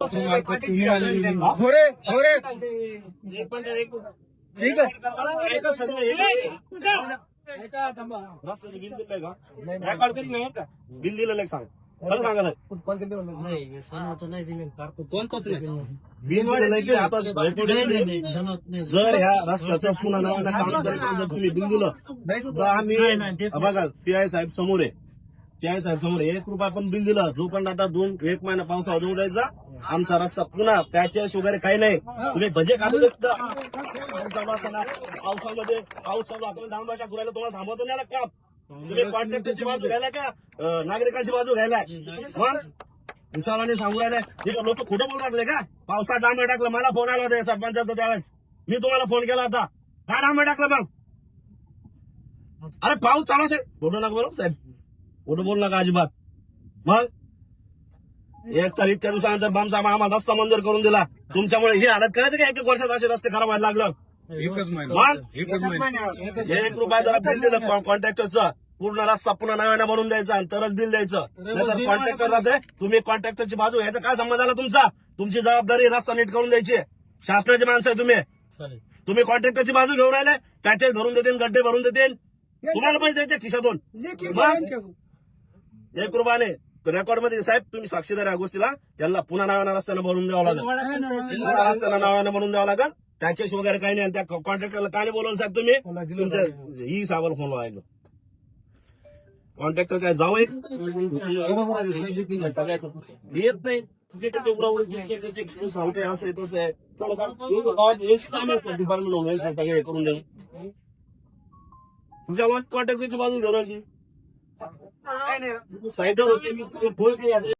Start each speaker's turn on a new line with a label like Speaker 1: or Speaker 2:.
Speaker 1: खोरे खोरे
Speaker 2: बिल दिलेलं सांग खरं सांगायला
Speaker 1: कोणतंच नाही
Speaker 2: बिल आता जर ह्या रस्त्याचं पुन्हा नव्यानं काम जर तुम्ही बिल दिलं तर आम्ही बघा पी आय साहेब समोर आहे समोर आहे. एक रुपया पण बिल दिलं. जोपर्यंत आता दोन एक महिना पावसाळा जाऊ द्यायचा आमचा रस्ता पुन्हा पॅचेस वगैरे काही नाही. तुम्ही भजे काढू देत पावसामध्ये पाऊस चालू आपण डांबाच्या घुरायला तुम्हाला थांबवतो नाही का? तुम्ही कॉन्ट्रॅक्टरची बाजू घ्यायला का? नागरिकांची बाजू घ्यायलाय मग विशालाने सांगू राहिले. लोक खोटं बोलू लागले का? पावसात डांबे टाकलं मला फोन आला होता सरपंचाचा त्यावेळेस. मी तुम्हाला फोन केला होता. काय डांबे टाकलं मग. अरे पाऊस चालू असेल. खोटं नका बरोबर साहेब. खोटं बोलू नका अजिबात? मग? एक तर इतक्या दिवसानंतर बामसा आम्हाला रस्ता मंजूर करून दिला. तुमच्यामुळे ही हालत करायचं का? एक एक वर्षात असे रस्ते खराब व्हायला लागलं?
Speaker 1: एकच महिना.
Speaker 2: मग?
Speaker 1: एकच महिना.
Speaker 2: एक रुपया जरा बिल दिलं कॉन्ट्रॅक्टरचं पूर्ण रस्ता पुन्हा नव्यानं बनवून द्यायचा आणि तरच बिल द्यायचं. नाहीतर कॉन्ट्रॅक्टर राहते. तुम्ही कॉन्ट्रॅक्टरची बाजू घ्यायचा काय संबंध आला तुमचा? तुमची जबाबदारी रस्ता नीट करून द्यायची. शासनाची माणसं आहे तुम्ही. तुम्ही कॉन्ट्रॅक्टरची बाजू घेऊन राहिले. त्याचे भरून देतील गड्डे भरून देतील तुम्हाला पण द्यायचे खिशातून. एक रुपयाने रेकॉर्डमध्ये साहेब तुम्ही साक्षीदार या गोष्टीला यांना पुन्हा नावानं रस्त्यानं भरून द्यावं लागेल. पुन्हा रस्त्यानं नावानं भरून द्यावं लागेल. टॅक्सेस वगैरे काही नाही आणि त्या कॉन्ट्रॅक्टरला काय नाही बोलवलं साहेब तुम्ही? तुमच्या ही साहेबाला फोन लावायला कॉन्ट्रॅक्टर काय जाऊ येत नाही. सांगते असं सांगता हे करून दे तुझ्या कॉन्ट्रॅक्टरची बाजू घेऊन आली साईडवर होते मी भूल केला